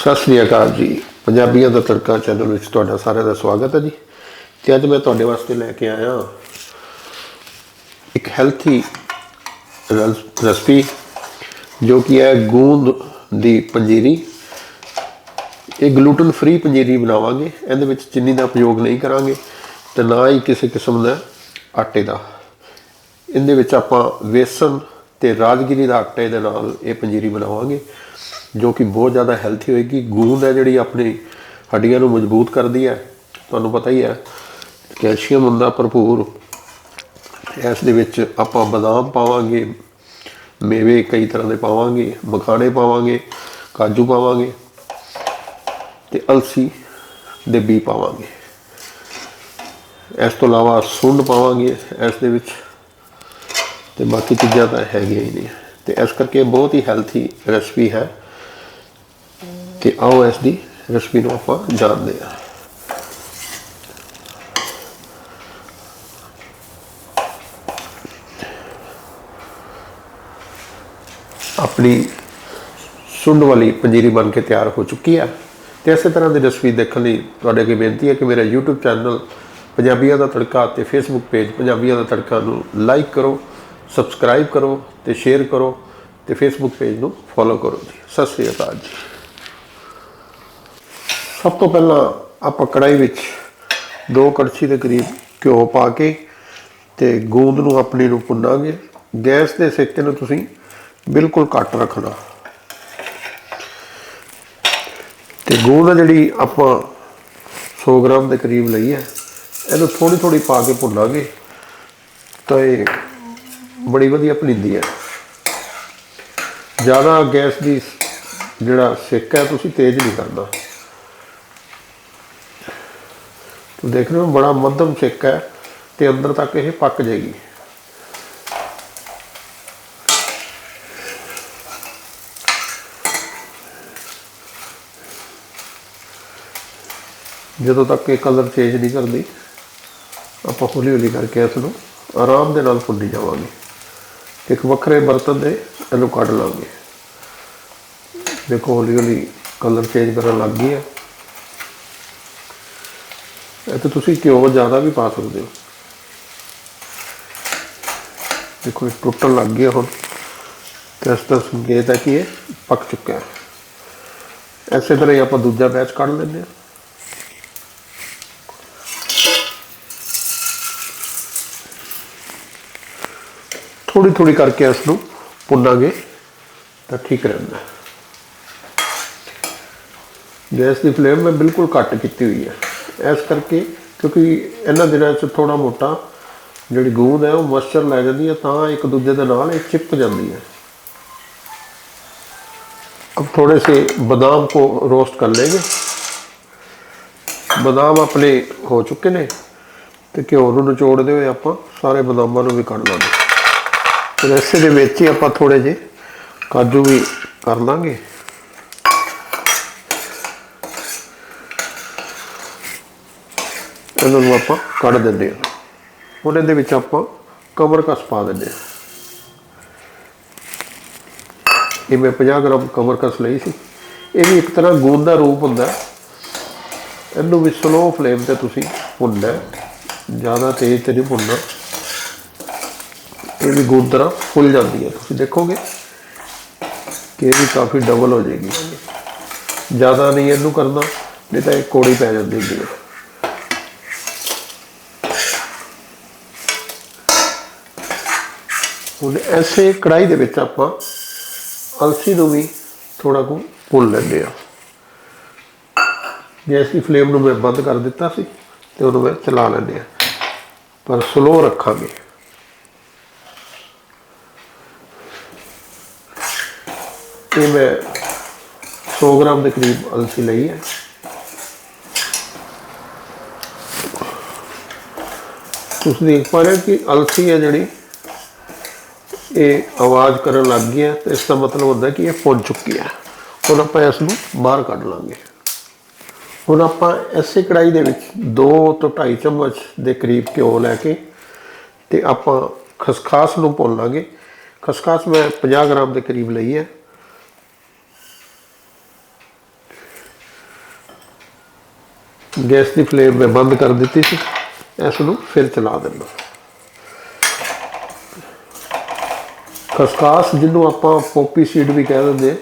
ਸਤਿ ਸ੍ਰੀ ਅਕਾਲ ਜੀ। ਪੰਜਾਬੀਆਂ ਦਾ ਤੜਕਾ ਚੈਨਲ ਵਿੱਚ ਤੁਹਾਡਾ ਸਾਰਿਆਂ ਦਾ ਸਵਾਗਤ ਹੈ ਜੀ। ਤੇ ਅੱਜ ਮੈਂ ਤੁਹਾਡੇ ਵਾਸਤੇ ਲੈ ਕੇ ਆਇਆ ਇੱਕ ਹੈਲਥੀ ਰੈਸਪੀ ਜੋ ਕਿ ਹੈ ਗੂੰਦ ਦੀ ਪੰਜੀਰੀ। ਇਹ ਗਲੂਟਨ ਫ੍ਰੀ ਪੰਜੀਰੀ ਬਣਾਵਾਂਗੇ। ਇਹਦੇ ਵਿੱਚ ਚੀਨੀ ਦਾ ਉਪਯੋਗ ਨਹੀਂ ਕਰਾਂਗੇ ਤੇ ਨਾ ਹੀ ਕਿਸੇ ਕਿਸਮ ਦਾ ਆਟੇ ਦਾ। ਇਹਦੇ ਵਿੱਚ ਆਪਾਂ ਵੇਸਣ ਤੇ ਰਾਜਗਿਰੀ ਦਾ ਆਟੇ ਦੇ ਨਾਲ ਇਹ ਪੰਜੀਰੀ ਬਣਾਵਾਂਗੇ। ਜੋ ਕਿ ਬਹੁਤ ਜ਼ਿਆਦਾ ਹੈਲਥੀ ਹੋਏਗੀ। ਗੂੰਦ ਹੈ ਜਿਹੜੀ ਆਪਣੀ ਹੱਡੀਆਂ ਨੂੰ ਮਜ਼ਬੂਤ ਕਰਦੀ ਹੈ, ਤੁਹਾਨੂੰ ਪਤਾ ਹੀ ਹੈ, ਕੈਲਸ਼ੀਅਮ ਹੁੰਦਾ ਭਰਪੂਰ। ਇਸ ਦੇ ਵਿੱਚ ਆਪਾਂ ਬਦਾਮ ਪਾਵਾਂਗੇ, ਮੇਵੇ ਕਈ ਤਰ੍ਹਾਂ ਦੇ ਪਾਵਾਂਗੇ, ਮਖਾਣੇ ਪਾਵਾਂਗੇ, ਕਾਜੂ ਪਾਵਾਂਗੇ ਤੇ ਅਲਸੀ ਦੇ ਬੀ ਪਾਵਾਂਗੇ। ਇਸ ਤੋਂ ਇਲਾਵਾ ਸੁੰਡ ਪਾਵਾਂਗੇ ਇਸ ਦੇ ਵਿੱਚ ਤੇ ਬਾਕੀ ਚੀਜ਼ਾਂ ਤਾਂ ਹੈਗੀਆਂ ਹੀ ਨਹੀਂ। ਤੇ ਇਸ ਕਰਕੇ ਬਹੁਤ ਹੀ ਹੈਲਥੀ ਰੈਸਪੀ ਹੈ। ਤੇ ਆਓ ਇਸ ਦੀ ਰੈਸਪੀ ਨੂੰ ਆਪਾਂ ਜਾਣਦੇ ਹਾਂ। ਆਪਣੀ ਸੁੰਡ ਵਾਲੀ ਪੰਜੀਰੀ ਬਣ ਕੇ ਤਿਆਰ ਹੋ ਚੁੱਕੀ ਹੈ ਤੇ ਇਸੇ ਤਰ੍ਹਾਂ ਦੀ ਰੈਸਪੀ ਦੇਖਣ ਲਈ ਤੁਹਾਡੇ ਅੱਗੇ ਬੇਨਤੀ ਹੈ ਕਿ ਮੇਰਾ YouTube ਚੈਨਲ ਪੰਜਾਬੀਆਂ ਦਾ ਤੜਕਾ ਤੇ Facebook ਪੇਜ ਪੰਜਾਬੀਆਂ ਦਾ ਤੜਕਾ ਨੂੰ ਲਾਈਕ ਕਰੋ ਸਬਸਕ੍ਰਾਈਬ ਕਰੋ ਤੇ ਸ਼ੇਅਰ ਕਰੋ ਤੇ Facebook ਪੇਜ ਨੂੰ ਫੋਲੋ ਕਰੋ ਜੀ। ਸਤਿ ਸ੍ਰੀ ਅਕਾਲ ਜੀ। ਸਭ ਤੋਂ ਪਹਿਲਾਂ ਆਪਾਂ ਕੜਾਈ ਵਿੱਚ ਦੋ ਕੜਛੀ ਦੇ ਕਰੀਬ ਘਿਓ ਪਾ ਕੇ ਤੇ ਗੂੰਦ ਨੂੰ ਆਪਣੀ ਨੂੰ ਭੁੰਨਾਂਗੇ। ਗੈਸ ਦੇ ਸੇਕੇ ਨੂੰ ਤੁਸੀਂ ਬਿਲਕੁਲ ਘੱਟ ਰੱਖਣਾ। ਤੇ ਗੂੰਦ ਜਿਹੜੀ ਆਪਾਂ 100 ਗ੍ਰਾਮ ਦੇ ਕਰੀਬ ਲਈ ਹੈ, ਇਹਨੂੰ ਥੋੜੀ ਥੋੜੀ ਪਾ ਕੇ ਭੁੰਨਾਂਗੇ ਤਾਂ ਇਹ ਬੜੀ ਵਧੀਆ ਭੁੰਦੀ ਹੈ। ਜ਼ਿਆਦਾ ਗੈਸ ਦੀ ਜਿਹੜਾ ਸੇਕਾ ਤੁਸੀਂ ਤੇਜ਼ ਨਹੀਂ ਕਰਨਾ। ਤੁਸੀਂ ਦੇਖ ਰਹੇ ਹੋ ਬੜਾ ਮੱਧਮ ਸੇਕਾ ਹੈ ਤੇ ਅੰਦਰ ਤੱਕ ਇਹ ਪੱਕ ਜਾਏਗੀ। ਜਦੋਂ ਤੱਕ ਇਹ ਕਲਰ ਚੇਂਜ ਨਹੀਂ ਕਰਦੀ, ਆਪਾਂ ਹੌਲੀ ਹੌਲੀ ਕਰਕੇ ਇਸ ਨੂੰ ਆਰਾਮ ਦੇ ਨਾਲ ਭੁੰਨੀ ਜਾਵਾਂਗੇ ਇੱਕ ਵੱਖਰੇ ਬਰਤਨ ਦੇ ਇਹਨੂੰ ਕੱਢ ਲਾਂਗੇ। ਦੇਖੋ ਹੌਲੀ ਹੌਲੀ ਕਲਰ ਚੇਂਜ ਕਰਨ ਲੱਗ ਗਈ ਹੈ। ਤੇ ਤੁਸੀਂ ਘਿਓ ਜ਼ਿਆਦਾ ਵੀ ਪਾ ਸਕਦੇ ਹੋ। ਦੇਖੋ, ਇਹ ਟੁੱਟਣ ਲੱਗ ਗਿਆ ਹੁਣ। ਤੇ ਇਸ ਦਾ ਸੰਕੇਤ ਹੈ ਕਿ ਇਹ ਪੱਕ ਚੁੱਕਾ ਹੈ। ਐਸੇ ਤਰ੍ਹਾਂ ਹੀ ਆਪਾਂ ਦੂਜਾ ਬੈਚ ਕੱਢ ਲੈਂਦੇ ਹਾਂ। ਥੋੜੀ ਥੋੜੀ ਕਰਕੇ ਇਸ ਨੂੰ ਭੁੰਨਾਂਗੇ ਤਾਂ ਠੀਕ ਰਹਿੰਦਾ ਗੈਸ ਦੀ ਫਲੇਮ ਮੈਂ ਬਿਲਕੁਲ ਘੱਟ ਕੀਤੀ ਹੋਈ ਹੈ। ਇਸ ਕਰਕੇ ਕਿਉਂਕਿ ਇਹਨਾਂ ਦਿਨਾਂ 'ਚ ਥੋੜਾ ਮੋਟਾ ਜਿਹੜੀ ਗੂੰਦ ਹੈ ਉਹ ਮੋਇਸਚਰ ਲੈ ਜਾਂਦੀ ਹੈ ਤਾਂ ਇੱਕ ਦੂਜੇ ਦੇ ਨਾਲ ਇਹ ਚਿਪਕ ਜਾਂਦੀ ਹੈ अब थोड़े से बादाम को रोस्ट कर लेंगे ਬਾਦਾਮ ਆਪਣੇ ਹੋ ਚੁੱਕੇ ਨੇ ਤੇ ਘਿਓ ਨੂੰ ਨਿਚੋੜਦੇ ਹੋਏ ਆਪਾਂ ਸਾਰੇ ਬਾਦਾਮਾਂ ਨੂੰ ਵੀ ਕੱਢ ਲਾਂਗੇ ਫਿਰ ਇਸੇ ਦੇ ਵਿੱਚ ਹੀ ਆਪਾਂ ਥੋੜੇ ਜਿਹੇ ਕਾਜੂ ਵੀ ਕਰ ਲਾਂਗੇ ਇਹਨਾਂ ਨੂੰ ਆਪਾਂ ਕੱਢ ਦਿੰਦੇ ਹਾਂ। ਹੁਣ ਇਹਦੇ ਵਿੱਚ ਆਪਾਂ ਕਮਰ ਕਸ ਪਾ ਦਿੰਦੇ ਹਾਂ। ਇਹ ਮੈਂ 50 ਗ੍ਰਾਮ ਕਮਰ ਕਸ ਲਈ ਸੀ। ਇਹ ਵੀ ਇੱਕ ਤਰ੍ਹਾਂ ਗੂੰਦ ਦਾ ਰੂਪ ਹੁੰਦਾ ਇਹਨੂੰ ਵੀ ਸਲੋ ਫਲੇਮ ਤੇ ਤੁਸੀਂ ਭੁੰਨਣਾ ਜ਼ਿਆਦਾ ਤੇਜ਼ ਤੇ ਨਹੀਂ ਭੁੰਨਣਾ। ਇਹ ਵੀ ਗੂੰਦ ਤਰ੍ਹਾਂ ਫੁੱਲ ਜਾਂਦੀ ਹੈ। ਤੁਸੀਂ ਦੇਖੋਗੇ ਕਿ ਇਹ ਵੀ ਕਾਫੀ ਡਬਲ ਹੋ ਜਾਏਗੀ। ਜ਼ਿਆਦਾ ਨਹੀਂ ਇਹਨੂੰ ਕਰਨਾ, ਨਹੀਂ ਤਾਂ ਇਹ ਕੋੜੀ ਪੈ ਜਾਂਦੀ ਹੁੰਦੀ ਹੈ। ਹੁਣ ਐਸੇ ਕੜਾਈ ਦੇ ਵਿੱਚ ਆਪਾਂ ਅਲਸੀ ਨੂੰ ਵੀ ਥੋੜਾ ਕੁ ਭੁੰਨ ਲੈਂਦੇ ਆ ਗੈਸ ਦੀ ਫਲੇਮ ਨੂੰ ਮੈਂ ਬੰਦ ਕਰ ਦਿੱਤਾ ਸੀ ਤੇ ਉਹਨੂੰ ਮੈਂ ਚਲਾ ਲੈਂਦੇ ਆ ਪਰ ਸਲੋ ਰੱਖਾਂਗੇ। ਇਹ ਮੈਂ 100 ਗ੍ਰਾਮ ਦੇ ਕਰੀਬ ਅਲਸੀ ਲਈ ਹੈ। ਤੁਸੀਂ ਦੇਖ ਪਾ ਰਹੇ ਹੋ ਕਿ ਅਲਸੀ ਹੈ ਜਿਹੜੀ ਇਹ ਆਵਾਜ਼ ਕਰਨ ਲੱਗ ਗਈ ਹੈ ਤੇ ਇਸ ਦਾ ਮਤਲਬ ਹੁੰਦਾ ਕਿ ਇਹ ਭੁੱਜ ਚੁੱਕੀ ਹੈ ਹੁਣ ਆਪਾਂ ਇਸ ਨੂੰ ਬਾਹਰ ਕੱਢ ਲਾਂਗੇ। ਹੁਣ ਆਪਾਂ ਐਸੇ ਕੜਾਈ ਦੇ ਵਿੱਚ 2 ਤੋਂ 2.5 ਚਮਚ ਦੇ ਕਰੀਬ ਘਿਓ ਲੈ ਕੇ ਤੇ ਆਪਾਂ ਖਸਖਾਸ ਨੂੰ ਭੁੰਨ ਲਾਂਗੇ। ਖਸਖਾਸ ਮੈਂ 50 ਗ੍ਰਾਮ ਦੇ ਕਰੀਬ ਲਈ ਹੈ। ਗੈਸ ਦੀ ਫਲੇਮ ਮੈਂ ਬੰਦ ਕਰ ਦਿੱਤੀ ਸੀ। ਇਸ ਨੂੰ ਫਿਰ ਚਲਾ ਦਿੰਦਾ। ਖਸਖਾਸ ਜਿਹਨੂੰ ਆਪਾਂ ਪੋਪੀ ਸੀਡ ਵੀ ਕਹਿ ਦਿੰਦੇ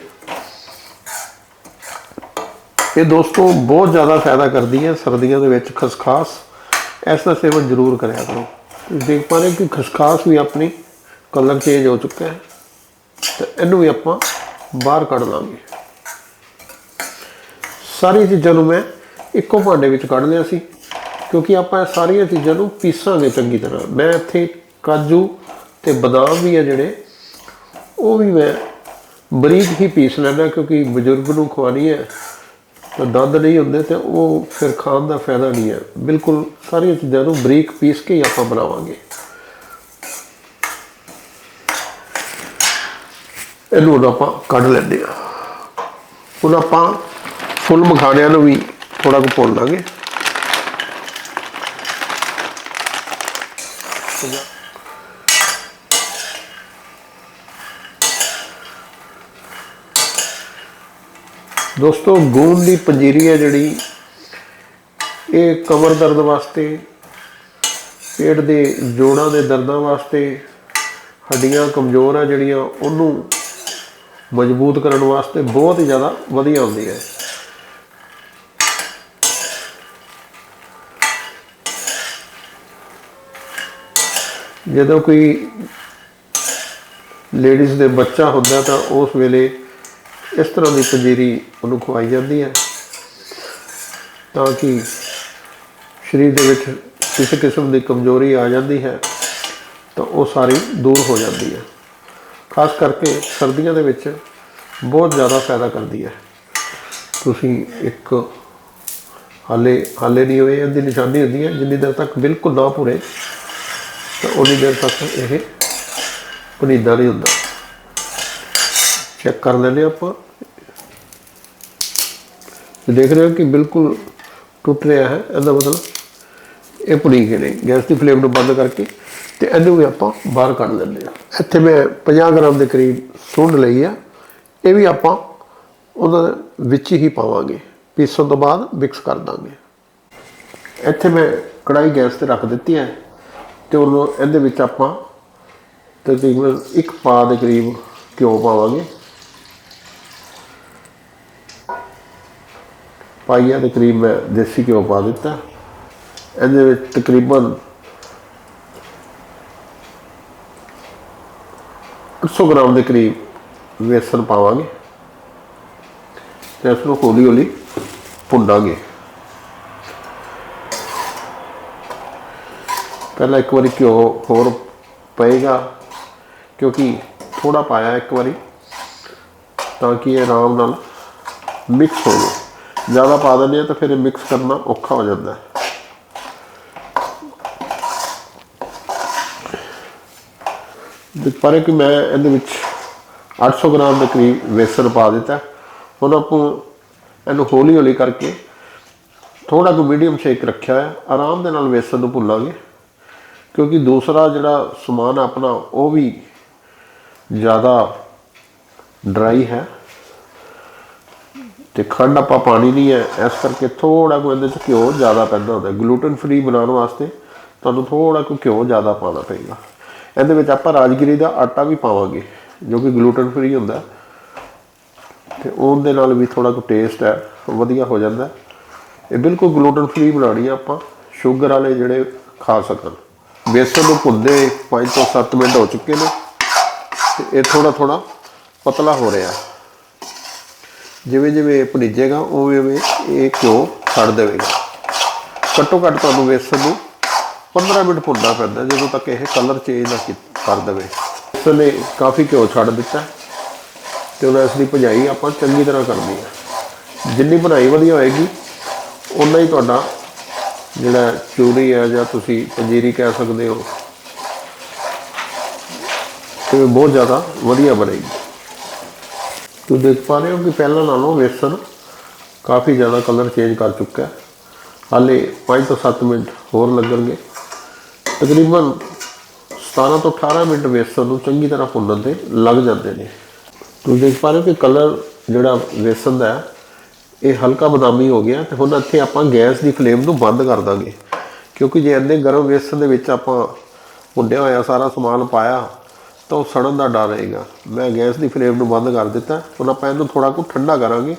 ਇਹ ਦੋਸਤੋ ਬਹੁਤ ਜ਼ਿਆਦਾ ਫਾਇਦਾ ਕਰਦੀ ਹੈ ਸਰਦੀਆਂ ਦੇ ਵਿੱਚ ਖਸਖਾਸ। ਇਸ ਦਾ ਸੇਵਨ ਜ਼ਰੂਰ ਕਰਿਆ ਕਰੋ। ਤੁਸੀਂ ਦੇਖ ਪਾ ਰਹੇ ਹੋ ਕਿ ਖਸਖਾਸ ਵੀ ਆਪਣੀ ਕਲਰ ਚੇਂਜ ਹੋ ਚੁੱਕਾ ਹੈ। ਤੇ ਇਹਨੂੰ ਵੀ ਆਪਾਂ ਬਾਹਰ ਕੱਢ ਲਾਂਗੇ। ਸਾਰੀਆਂ ਚੀਜ਼ਾਂ ਨੂੰ ਮੈਂ ਇੱਕੋ ਭਾਂਡੇ ਵਿੱਚ ਕੱਢ ਲਿਆ ਸੀ, ਕਿਉਂਕਿ ਆਪਾਂ ਇਹ ਸਾਰੀਆਂ ਚੀਜ਼ਾਂ ਨੂੰ ਪੀਸਾਂਗੇ ਚੰਗੀ ਤਰ੍ਹਾਂ। ਮੈਂ ਇੱਥੇ ਕਾਜੂ ਤੇ ਬਦਾਮ ਵੀ ਆ ਜਿਹੜੇ ਉਹ ਵੀ ਮੈਂ ਬਰੀਕ ਹੀ ਪੀਸ ਲੈਣਾ ਕਿਉਂਕਿ ਬਜ਼ੁਰਗ ਨੂੰ ਖਵਾਣੀ ਹੈ, ਤਾਂ ਦੰਦ ਨਹੀਂ ਹੁੰਦੇ ਤੇ ਉਹ ਫਿਰ ਖਾਣ ਦਾ ਫਾਇਦਾ ਨਹੀਂ ਹੈ। ਬਿਲਕੁਲ ਸਾਰੀਆਂ ਚੀਜ਼ਾਂ ਨੂੰ ਬਰੀਕ ਪੀਸ ਕੇ ਹੀ ਆਪਾਂ ਬਣਾਵਾਂਗੇ। ਇਹਨੂੰ ਹੁਣ ਆਪਾਂ ਕੱਢ ਲੈਂਦੇ ਆ ਹੁਣ ਆਪਾਂ ਫੁੱਲ ਮਖਾਣਿਆਂ ਨੂੰ ਵੀ ਥੋੜਾ ਕੁ ਭੁੰਨ ਲਾਂਗੇ। ਦੋਸਤੋ, ਗੂੰਦ ਦੀ ਪੰਜੀਰੀ ਹੈ ਜਿਹੜੀ, ਇਹ ਕਮਰ ਦਰਦ ਵਾਸਤੇ, ਪੇਟ ਦੇ ਜੋੜਾਂ ਦੇ ਦਰਦਾਂ ਵਾਸਤੇ ਹੱਡੀਆਂ ਕਮਜ਼ੋਰ ਆ ਜਿਹੜੀਆਂ, ਉਹਨੂੰ ਮਜ਼ਬੂਤ ਕਰਨ ਵਾਸਤੇ ਬਹੁਤ ਹੀ ਜ਼ਿਆਦਾ ਵਧੀਆ ਹੁੰਦੀ ਹੈ। ਜਦੋਂ ਕੋਈ ਲੇਡੀਜ਼ ਦੇ ਬੱਚਾ ਹੁੰਦਾ ਤਾਂ ਉਸ ਵੇਲੇ ਇਸ ਤਰ੍ਹਾਂ ਦੀ ਪੰਜੀਰੀ ਉਹਨੂੰ ਖਵਾਈ ਜਾਂਦੀ ਹੈ ਤਾਂ ਕਿ ਸਰੀਰ ਦੇ ਵਿੱਚ ਕਿਸੇ ਕਿਸਮ ਦੀ ਕਮਜ਼ੋਰੀ ਆ ਜਾਂਦੀ ਹੈ ਤਾਂ ਉਹ ਸਾਰੀ ਦੂਰ ਹੋ ਜਾਂਦੀ ਹੈ। ਖਾਸ ਕਰਕੇ ਸਰਦੀਆਂ ਦੇ ਵਿੱਚ ਬਹੁਤ ਜ਼ਿਆਦਾ ਫਾਇਦਾ ਕਰਦੀ ਹੈ। ਤੁਸੀਂ ਇੱਕ ਹਾਲੇ ਹਾਲੇ ਨਹੀਂ ਹੋਏ ਇਹਦੀ ਨਿਸ਼ਾਨੀ ਹੁੰਦੀ ਹੈ, ਜਿੰਨੀ ਦੇਰ ਤੱਕ ਬਿਲਕੁਲ ਨਾ ਪੂਰੇ ਤਾਂ ਉਨੀ ਦੇਰ ਤੱਕ ਇਹ ਪਨੀਦਾ ਨਹੀਂ ਹੁੰਦਾ। ਚੈੱਕ ਕਰ ਲੈਂਦੇ ਹਾਂ ਆਪਾਂ। ਤੇ ਦੇਖ ਰਹੇ ਹੋ ਕਿ ਬਿਲਕੁਲ ਟੁੱਟ ਰਿਹਾ ਹੈ, ਇਹਦਾ ਮਤਲਬ ਇਹ ਪੁਣੀ ਗਏ ਨੇ ਗੈਸ ਦੀ ਫਲੇਮ ਨੂੰ ਬੰਦ ਕਰਕੇ ਤੇ ਇਹਨੂੰ ਵੀ ਆਪਾਂ ਬਾਹਰ ਕੱਢ ਲੈਂਦੇ ਹਾਂ। ਇੱਥੇ ਮੈਂ 50 ਗ੍ਰਾਮ ਦੇ ਕਰੀਬ ਸੁੰਡ ਲਈ ਆ, ਇਹ ਵੀ ਆਪਾਂ ਉਹਦਾ ਵਿੱਚ ਹੀ ਪਾਵਾਂਗੇ, ਪੀਸਣ ਤੋਂ ਬਾਅਦ ਮਿਕਸ ਕਰ ਦਾਂਗੇ। ਇੱਥੇ ਮੈਂ ਕੜਾਈ ਗੈਸ ਤੇ ਰੱਖ ਦਿੱਤੀ ਹੈ ਤੇ ਉਹਨੂੰ ਇਹਦੇ ਵਿੱਚ ਆਪਾਂ ਤਕਰੀਬਨ ਇੱਕ ਪਾ ਦੇ ਕਰੀਬ ਘਿਓ ਪਾਵਾਂਗੇ। ਪਾਈਆ ਦੇ ਕਰੀਬ ਮੈਂ ਦੇਸੀ ਘਿਓ ਪਾ ਦਿੱਤਾ। ਇਹਦੇ ਵਿੱਚ ਤਕਰੀਬਨ 100 ਗ੍ਰਾਮ ਦੇ ਕਰੀਬ ਵੇਸਣ ਪਾਵਾਂਗੇ ਤੇ ਇਸ ਨੂੰ ਹੌਲੀ ਹੌਲੀ ਭੁੰਨਾਂਗੇ। ਪਹਿਲਾਂ ਇੱਕ ਵਾਰੀ ਘਿਓ ਹੋਰ ਪਏਗਾ, ਕਿਉਂਕਿ ਥੋੜਾ ਪਾਇਆ ਇੱਕ ਵਾਰੀ, ਤਾਂ ਕਿ ਇਹ ਆਰਾਮ ਨਾਲ ਮਿਕਸ ਹੋ ਜਾਏ ਜ਼ਿਆਦਾ ਪਾ ਦਿੰਦੇ ਆ ਤਾਂ ਫਿਰ ਇਹ ਮਿਕਸ ਕਰਨਾ ਔਖਾ ਹੋ ਜਾਂਦਾ। ਹੈ ਦੇਖ ਕਿ ਮੈਂ ਇਹਦੇ ਵਿੱਚ 800 ਗ੍ਰਾਮ ਦੇ ਕਰੀਬ ਵੇਸਣ ਪਾ ਦਿੱਤਾ। ਹੁਣ ਆਪਾਂ ਇਹਨੂੰ ਹੌਲੀ ਹੌਲੀ ਕਰਕੇ ਥੋੜਾ ਕੁ ਮੀਡੀਅਮ ਸ਼ੇਕ ਰੱਖਿਆ ਹੈ ਆਰਾਮ ਦੇ ਨਾਲ ਵੇਸਣ ਨੂੰ ਭੁੱਲਾਂਗੇ ਕਿਉਂਕਿ ਦੂਸਰਾ ਜਿਹੜਾ ਸਮਾਨ ਆਪਣਾ, ਉਹ ਵੀ ਜ਼ਿਆਦਾ ਡਰਾਈ ਹੈ। ਤੇ ਖੰਡ ਆਪਾਂ ਪਾਣੀ ਨਹੀਂ ਹੈ, ਇਸ ਕਰਕੇ ਥੋੜਾ ਕੁ ਇਹਦੇ ਚ ਘਿਓ ਜ਼ਿਆਦਾ ਪੈਂਦਾ ਹੁੰਦਾ। ਗਲੂਟਨ ਫ੍ਰੀ ਬਣਾਉਣ ਵਾਸਤੇ ਤੁਹਾਨੂੰ ਥੋੜਾ ਕੁ ਘਿਓ ਜ਼ਿਆਦਾ ਪਾਉਣਾ ਪਏਗਾ। ਇਹਦੇ ਵਿੱਚ ਆਪਾਂ ਰਾਜਗਿਰੀ ਦਾ ਆਟਾ ਵੀ ਪਾਵਾਂਗੇ, ਜੋ ਕਿ ਗਲੂਟਨ ਫ੍ਰੀ ਹੁੰਦਾ। ਤੇ ਉਹਦੇ ਨਾਲ ਵੀ ਥੋੜਾ ਕੁ ਟੇਸਟ ਹੈ, ਵਧੀਆ ਹੋ ਜਾਂਦਾ। ਇਹ ਬਿਲਕੁਲ ਗਲੂਟਨ ਫ੍ਰੀ ਬਣਾਉਣੀ ਆ ਆਪਾਂ ਸ਼ੂਗਰ ਵਾਲੇ ਜਿਹੜੇ ਖਾ ਸਕਣ। ਬੇਸਨ ਨੂੰ ਭੁੰਦੇ 5 ਤੋਂ 7 ਮਿੰਟ ਹੋ ਚੁੱਕੇ ਨੇ, ਤੇ ਇਹ ਥੋੜਾ ਥੋੜਾ ਪਤਲਾ ਹੋ ਰਿਹਾ। ਜਿਵੇਂ ਜਿਵੇਂ ਇਹ ਭੁੰਜੇਗਾ ਉਵੇਂ ਉਵੇਂ ਇਹ ਘਿਓ ਛੱਡ ਦੇਵੇਗਾ। ਘੱਟੋ ਘੱਟ ਤੁਹਾਨੂੰ ਵੇਸਣ ਨੂੰ 15 ਮਿੰਟ ਭੁੰਨਣਾ ਪੈਂਦਾ, ਜਦੋਂ ਤੱਕ ਇਹ ਕਲਰ ਚੇਂਜ ਨਾ ਕੀ- ਕਰ ਦੇਵੇ। ਇਸ ਨੇ ਕਾਫੀ ਘਿਓ ਛੱਡ ਦਿੱਤਾ ਤੇ ਹੁਣ ਇਸ ਦੀ ਭਜਾਈ ਆਪਾਂ ਚੰਗੀ ਤਰ੍ਹਾਂ ਕਰਨੀ ਹੈ ਜਿੰਨੀ ਬਣਾਈ ਵਧੀਆ ਹੋਏਗੀ ਉਨਾ ਹੀ ਤੁਹਾਡਾ ਜਿਹੜਾ ਚੂਰੀ ਹੈ ਜਾਂ ਤੁਸੀਂ ਪੰਜੀਰੀ ਕਹਿ ਸਕਦੇ ਹੋ, ਤੇ ਬਹੁਤ ਜ਼ਿਆਦਾ ਵਧੀਆ ਬਣੇਗੀ। ਤੁਸੀਂ ਦੇਖ ਪਾ ਰਹੇ ਹੋ ਕਿ ਪਹਿਲਾਂ ਨਾਲੋਂ ਵੇਸਣ ਕਾਫੀ ਜ਼ਿਆਦਾ ਕਲਰ ਚੇਂਜ ਕਰ ਚੁੱਕਾ ਹੈ। ਹਾਲੇ 5 ਤੋਂ 7 ਮਿੰਟ ਹੋਰ ਲੱਗਣਗੇ। ਤਕਰੀਬਨ 17 ਤੋਂ 18 ਮਿੰਟ ਵੇਸਣ ਨੂੰ ਚੰਗੀ ਤਰ੍ਹਾਂ ਭੁੰਨਣ ਤੇ ਲੱਗ ਜਾਂਦੇ ਨੇ। ਤੁਸੀਂ ਦੇਖ ਪਾ ਰਹੇ ਹੋ ਕਿ ਕਲਰ ਜਿਹੜਾ ਵੇਸਣ ਦਾ ਇਹ ਹਲਕਾ ਬਦਾਮੀ ਹੋ ਗਿਆ ਤੇ ਹੁਣ ਇੱਥੇ ਆਪਾਂ ਗੈਸ ਦੀ ਫਲੇਮ ਨੂੰ ਬੰਦ ਕਰ ਦਾਂਗੇ। ਕਿਉਂਕਿ ਜੇ ਇੰਨੇ ਗਰਮ ਵੇਸਣ ਦੇ ਵਿੱਚ ਆਪਾਂ ਭੁੰਨਿਆ ਹੋਇਆ ਸਾਰਾ ਸਮਾਨ ਪਾਇਆ ਤਾਂ ਉਹ ਸੜਨ ਦਾ ਡਰ ਰਹੇਗਾ ਮੈਂ ਗੈਸ ਦੀ ਫਲੇਮ ਨੂੰ ਬੰਦ ਕਰ ਦਿੱਤਾ। ਹੁਣ ਆਪਾਂ ਇਹਨੂੰ ਥੋੜਾ ਕੁ ਠੰਡਾ ਕਰਾਂਗੇ।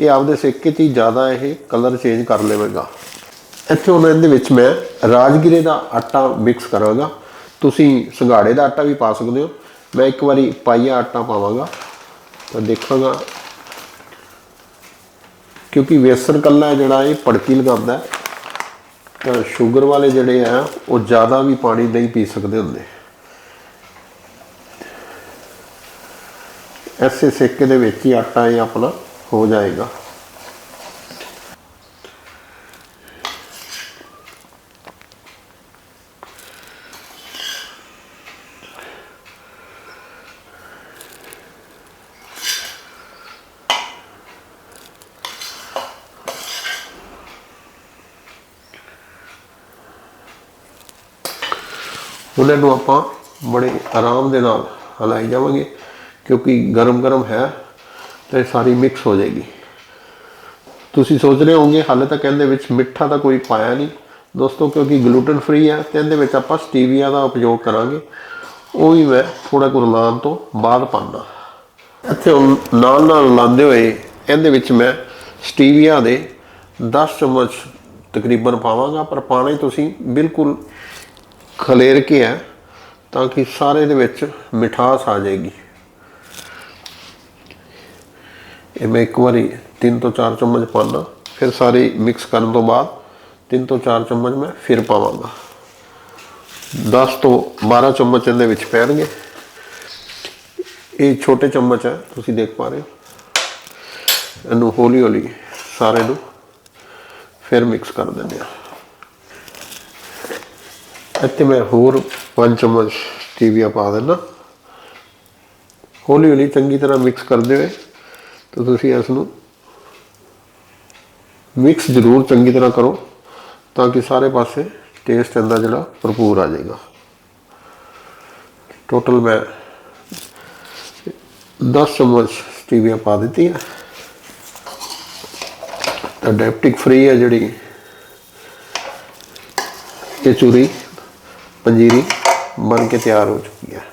ਇਹ ਆਪਦੇ ਸੇਕੇ 'ਚ ਹੀ ਜ਼ਿਆਦਾ ਇਹ ਕਲਰ ਚੇਂਜ ਕਰ ਲਵੇਗਾ। ਇੱਥੇ ਹੁਣ ਇਹਦੇ ਵਿੱਚ ਮੈਂ ਰਾਜਗੀਰੇ ਦਾ ਆਟਾ ਮਿਕਸ ਕਰਾਂਗਾ। ਤੁਸੀਂ ਸੰਘਾੜੇ ਦਾ ਆਟਾ ਵੀ ਪਾ ਸਕਦੇ ਹੋ। ਮੈਂ ਇੱਕ ਵਾਰੀ ਪਾਈਆ ਆਟਾ ਪਾਵਾਂਗਾ। ਤਾਂ ਦੇਖਾਂਗਾ। ਕਿਉਂਕਿ ਵੇਸਣ ਕੱਲਾ ਜਿਹੜਾ ਇਹ ਪੜਕੀ ਲਗਾਉਂਦਾ ਤਾਂ ਸ਼ੂਗਰ ਵਾਲੇ ਜਿਹੜੇ ਆ, ਉਹ ਜ਼ਿਆਦਾ ਵੀ ਪਾਣੀ ਨਹੀਂ ਪੀ ਸਕਦੇ ਹੁੰਦੇ। ਐਸੇ ਸੇਕੇ ਦੇ ਵਿੱਚ ਹੀ ਆਟਾ ਇਹ ਆਪਣਾ ਹੋ ਜਾਏਗਾ। ਉਹਨਾਂ ਨੂੰ ਆਪਾਂ ਬੜੇ ਆਰਾਮ ਦੇ ਨਾਲ ਹਲਾਈ ਜਾਵਾਂਗੇ। ਕਿਉਂਕਿ ਗਰਮ ਗਰਮ ਹੈ ਤੇ ਸਾਰੀ ਮਿਕਸ ਹੋ ਜਾਏਗੀ। ਤੁਸੀਂ ਸੋਚ ਰਹੇ ਹੋਗੇ ਹਾਲੇ ਤੱਕ ਇਹਦੇ ਵਿੱਚ ਮਿੱਠਾ ਤਾਂ ਕੋਈ ਪਾਇਆ ਨਹੀਂ। ਦੋਸਤੋ, ਕਿਉਂਕਿ ਗਲੂਟਨ ਫ੍ਰੀ ਹੈ, ਤੇ ਇਹਦੇ ਵਿੱਚ ਆਪਾਂ ਸਟੀਵੀਆ ਦਾ ਉਪਯੋਗ ਕਰਾਂਗੇ। ਉਹ ਵੀ ਮੈਂ ਥੋੜਾ ਕੁ ਤੋਂ ਬਾਅਦ ਪਾਣਾ ਇੱਥੇ ਨਾਲ ਨਾਲ ਲਾਉਂਦੇ ਹੋਏ ਇਹਦੇ ਵਿੱਚ ਮੈਂ ਸਟੀਵੀਆ ਦੇ 10 ਚਮਚ ਤਕਰੀਬਨ ਪਾਵਾਂਗਾ, ਪਰ ਪਾਣਾ ਤੁਸੀਂ ਬਿਲਕੁਲ ਖਲੇਰ ਕੇ ਹੈ, ਤਾਂ ਕਿ ਸਾਰੇ ਦੇ ਵਿੱਚ ਮਿਠਾਸ ਆ ਜਾਏਗੀ। ਇਹ ਮੈਂ ਇੱਕ ਵਾਰੀ 3 ਤੋਂ 4 ਚਮਚ ਪਾਣਾ ਫਿਰ ਸਾਰੇ ਮਿਕਸ ਕਰਨ ਤੋਂ ਬਾਅਦ 3 ਤੋਂ 4 ਚਮਚ ਮੈਂ ਫਿਰ ਪਾਵਾਂਗਾ। 10 ਤੋਂ 12 ਚਮਚ ਇਹਦੇ ਵਿੱਚ ਪੈਣਗੇ। ਇਹ ਛੋਟੇ ਚਮਚ ਹੈ, ਤੁਸੀਂ ਦੇਖ ਪਾ ਰਹੇ ਹੋ। ਇਹਨੂੰ ਹੌਲੀ ਹੌਲੀ ਸਾਰੇ ਨੂੰ ਫਿਰ ਮਿਕਸ ਕਰ ਦਿੰਦੇ ਆ ਇੱਥੇ ਮੈਂ ਹੋਰ 5 ਚਮਚ ਸਟੀਵੀਆ ਪਾ ਦੇਣਾ ਹੌਲੀ ਹੌਲੀ ਚੰਗੀ ਤਰ੍ਹਾਂ ਮਿਕਸ ਕਰਦੇ ਹੋਏ ਤਾਂ ਤੁਸੀਂ ਇਸ ਨੂੰ ਮਿਕਸ ਜ਼ਰੂਰ ਚੰਗੀ ਤਰ੍ਹਾਂ ਕਰੋ ਤਾਂ ਕਿ ਸਾਰੇ ਪਾਸੇ ਟੇਸਟ ਇਹਦਾ ਜਿਹੜਾ ਭਰਪੂਰ ਆ ਜਾਏਗਾ। ਟੋਟਲ ਮੈਂ 10 ਚਮਚ ਸਟੀਵੀਆ ਪਾ ਦਿੱਤੀ ਹੈ। ਤਾਂ ਡਾਇਬਟਿਕ ਫ੍ਰੀ ਹੈ ਜਿਹੜੀ ਇਹ ਚੂਰੀ ਪੰਜੀਰੀ ਬਣ ਕੇ ਤਿਆਰ ਹੋ ਚੁੱਕੀ ਹੈ।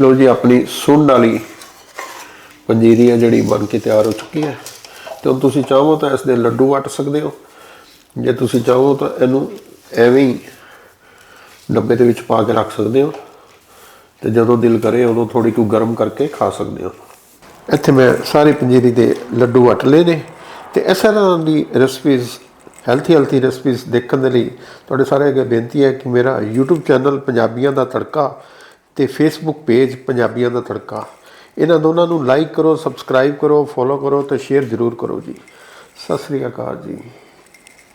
ਲੋ ਜੀ, ਆਪਣੀ ਸੁੰਡ ਵਾਲੀ ਪੰਜੀਰੀ ਹੈ ਜਿਹੜੀ ਬਣ ਕੇ ਤਿਆਰ ਹੋ ਚੁੱਕੀ ਹੈ। ਤੇ ਹੁਣ ਤੁਸੀਂ ਚਾਹੋ ਤਾਂ ਇਸ ਦੇ ਲੱਡੂ ਵਟ ਸਕਦੇ ਹੋ। ਜੇ ਤੁਸੀਂ ਚਾਹੋ ਤਾਂ ਇਹਨੂੰ ਐਵੇਂ ਹੀ ਡੱਬੇ ਦੇ ਵਿੱਚ ਪਾ ਕੇ ਰੱਖ ਸਕਦੇ ਹੋ। ਤੇ ਜਦੋਂ ਦਿਲ ਕਰੇ ਉਦੋਂ ਥੋੜੀ ਕੁ ਗਰਮ ਕਰਕੇ ਖਾ ਸਕਦੇ ਹੋ। ਇੱਥੇ ਮੈਂ ਸਾਰੀ ਪੰਜੀਰੀ ਦੇ ਲੱਡੂ ਵਟ ਲਏ ਨੇ। ਤੇ ਇਸ ਤਰ੍ਹਾਂ ਦੀ ਰੈਸਪੀਜ਼ ਹੈਲਥੀ ਹੈਲਥੀ ਰੈਸਪੀਜ਼ ਦੇਖਣ ਦੇ ਲਈ ਤੁਹਾਡੇ ਸਾਰੇ ਅੱਗੇ ਬੇਨਤੀ ਹੈ ਕਿ ਮੇਰਾ YouTube ਚੈਨਲ ਪੰਜਾਬੀਆਂ ਦਾ ਤੜਕਾ ਤੇ ਫੇਸਬੁੱਕ ਪੇਜ ਪੰਜਾਬੀਆਂ ਦਾ ਤੜਕਾ। ਇਹਨਾਂ ਦੋਨਾਂ ਨੂੰ ਲਾਈਕ ਕਰੋ ਸਬਸਕ੍ਰਾਈਬ ਕਰੋ ਫੋਲੋ ਕਰੋ ਤੇ ਸ਼ੇਅਰ ਜ਼ਰੂਰ ਕਰੋ ਜੀ। ਸਤਿ ਸ੍ਰੀ ਅਕਾਲ ਜੀ।